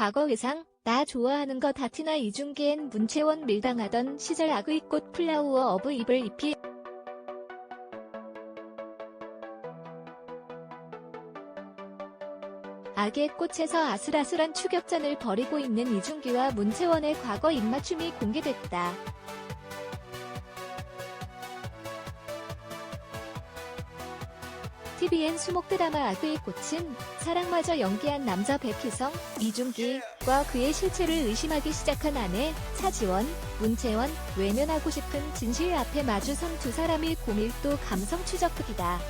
과거 의상, 나 좋아하는 거 다티나 이중기엔 문채원 밀당하던 시절 악의 꽃 플라우어 어브 입을 입히 악의 꽃에서 아슬아슬한 추격전을 벌이고 있는 이중기와 문채원의 과거 입맞춤이 공개됐다. TVN 수목 드라마 악의 꽃은 사랑마저 연기한 남자 백희성, 이중기과 그의 실체를 의심하기 시작한 아내 차지원, 문채원, 외면하고 싶은 진실 앞에 마주선 두 사람의 고밀도 감성 추적 극이다.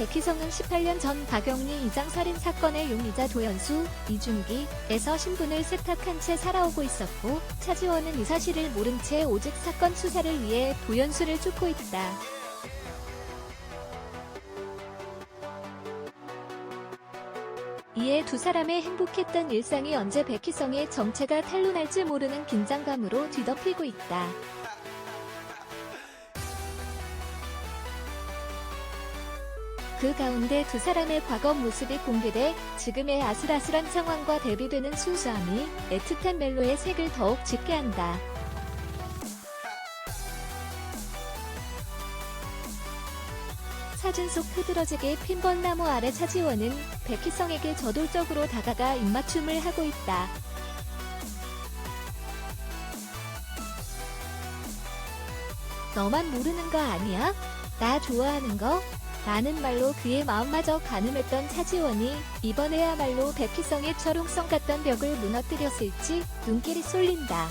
백희성은 18년 전 박영리 이장 살인 사건의 용의자 도연수, 이준기에서 신분을 세탁한 채 살아오고 있었고, 차지원은 이 사실을 모른 채 오직 사건 수사를 위해 도연수를 쫓고 있다. 이에 두 사람의 행복했던 일상이 언제 백희성의 정체가 탄로날지 모르는 긴장감으로 뒤덮이고 있다. 그 가운데 두 사람의 과거 모습이 공개돼 지금의 아슬아슬한 상황과 대비되는 순수함이 애틋한 멜로의 색을 더욱 짙게 한다. 사진 속 흐드러지게 핀 벚나무 아래 차지원은 백희성에게 저돌적으로 다가가 입맞춤을 하고 있다. 너만 모르는 거 아니야? 나 좋아하는 거? 라는 말로 그의 마음마저 가늠했던 차지원이 이번에야말로 백희성의 철옹성 같던 벽을 무너뜨렸을지 눈길이 쏠린다.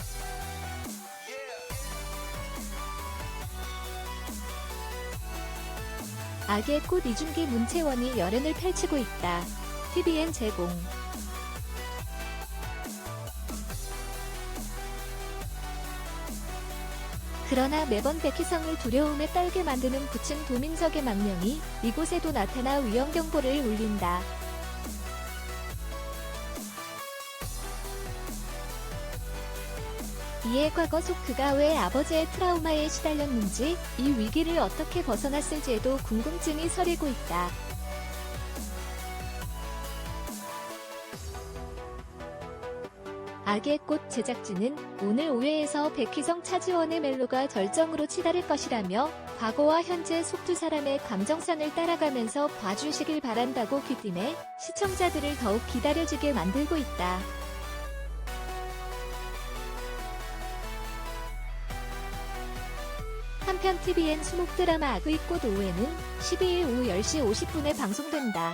악의 꽃 이중기 문채원이 열연을 펼치고 있다. TVN 제공 그러나 매번 백희성을 두려움에 떨게 만드는 부친 도민석의 망령이 이곳에도 나타나 위험경보를 울린다. 이에 과거 속 그가 왜 아버지의 트라우마에 시달렸는지 이 위기를 어떻게 벗어났을지에도 궁금증이 서리고 있다. 악의 꽃 제작진은 오늘 5회에서 백희성 차지원의 멜로가 절정으로 치달을 것이라며 과거와 현재 속두 사람의 감정선을 따라가면서 봐주시길 바란다고 귀띔해 시청자들을 더욱 기다려지게 만들고 있다. 한편 TVN 수목 드라마 악의 꽃 5회는 12일 오후 10시 50분에 방송된다.